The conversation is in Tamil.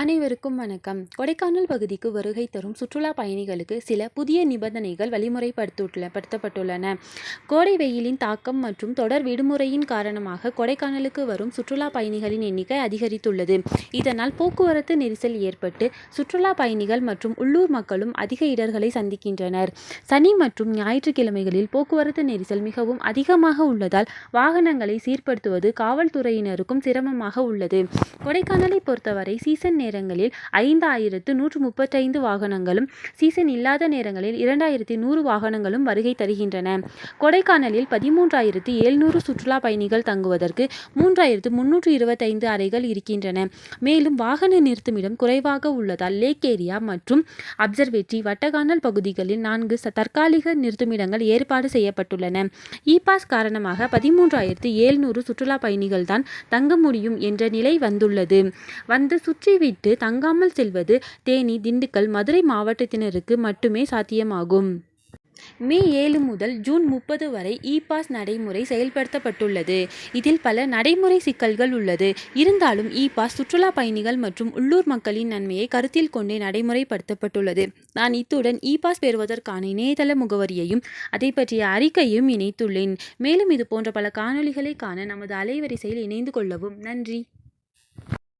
அனைவருக்கும் வணக்கம். கொடைக்கானல் பகுதிக்கு வருகை தரும் சுற்றுலா பயணிகளுக்கு சில புதிய நிபந்தனைகள் வழிமுறைப்படுத்தப்பட்டுள்ளன. படுத்தப்பட்டுள்ளன கோடை வெயிலின் தாக்கம் மற்றும் தொடர் விடுமுறையின் காரணமாக கொடைக்கானலுக்கு வரும் சுற்றுலா பயணிகளின் எண்ணிக்கை அதிகரித்துள்ளது. இதனால் போக்குவரத்து நெரிசல் ஏற்பட்டு சுற்றுலா பயணிகள் மற்றும் உள்ளூர் மக்களும் அதிக இடர்களை சந்திக்கின்றனர். சனி மற்றும் ஞாயிற்றுக்கிழமைகளில் போக்குவரத்து நெரிசல் மிகவும் அதிகமாக உள்ளதால் வாகனங்களை சீர்படுத்துவது காவல்துறையினருக்கும் சிரமமாக உள்ளது. கொடைக்கானலை பொறுத்தவரை சீசன் நேரங்களில் ஐந்தாயிரத்து நூற்று முப்பத்தைந்து வாகனங்களும் சீசன் இல்லாத நேரங்களில் இரண்டாயிரத்தி நூறு வாகனங்களும் வருகை தருகின்றன. கொடைக்கானலில் பதிமூன்றாயிரத்து எழுநூறு சுற்றுலா பயணிகள் தங்குவதற்கு மூன்றாயிரத்து முன்னூற்று இருபத்தைந்து அறைகள் இருக்கின்றன. மேலும் வாகன நிறுத்துமிடம் குறைவாக உள்ளதால் லேக் ஏரியா மற்றும் அப்சர்வேட்டரி வட்டகானல் பகுதிகளில் நான்கு தற்காலிக நிறுத்துமிடங்கள் ஏற்பாடு செய்யப்பட்டுள்ளன. இ பாஸ் காரணமாக பதிமூன்றாயிரத்து எழுநூறு சுற்றுலா பயணிகள் தான் தங்க முடியும் என்ற நிலை வந்துள்ளது. வந்து சுற்றிவிட்டு விட்டு தங்காமல் செல்வது தேனி திண்டுக்கல் மதுரை மாவட்டத்தினருக்கு மட்டுமே சாத்தியமாகும். மே ஏழு முதல் ஜூன் முப்பது வரை e இ பாஸ் நடைமுறை செயல்படுத்தப்பட்டுள்ளது. இதில் பல நடைமுறை சிக்கல்கள் உள்ளது. இருந்தாலும் e இ பாஸ் சுற்றுலா பயணிகள் மற்றும் உள்ளூர் மக்களின் நன்மையை கருத்தில் கொண்டே நடைமுறைப்படுத்தப்பட்டுள்ளது. நான் இத்துடன் e இ பாஸ் பெறுவதற்கான இணையதள முகவரியையும் அதை பற்றிய அறிக்கையும் இணைத்துள்ளேன். மேலும் இது போன்ற பல காணொலிகளை காண நமது அலைவரிசையில் இணைந்து கொள்ளவும். நன்றி.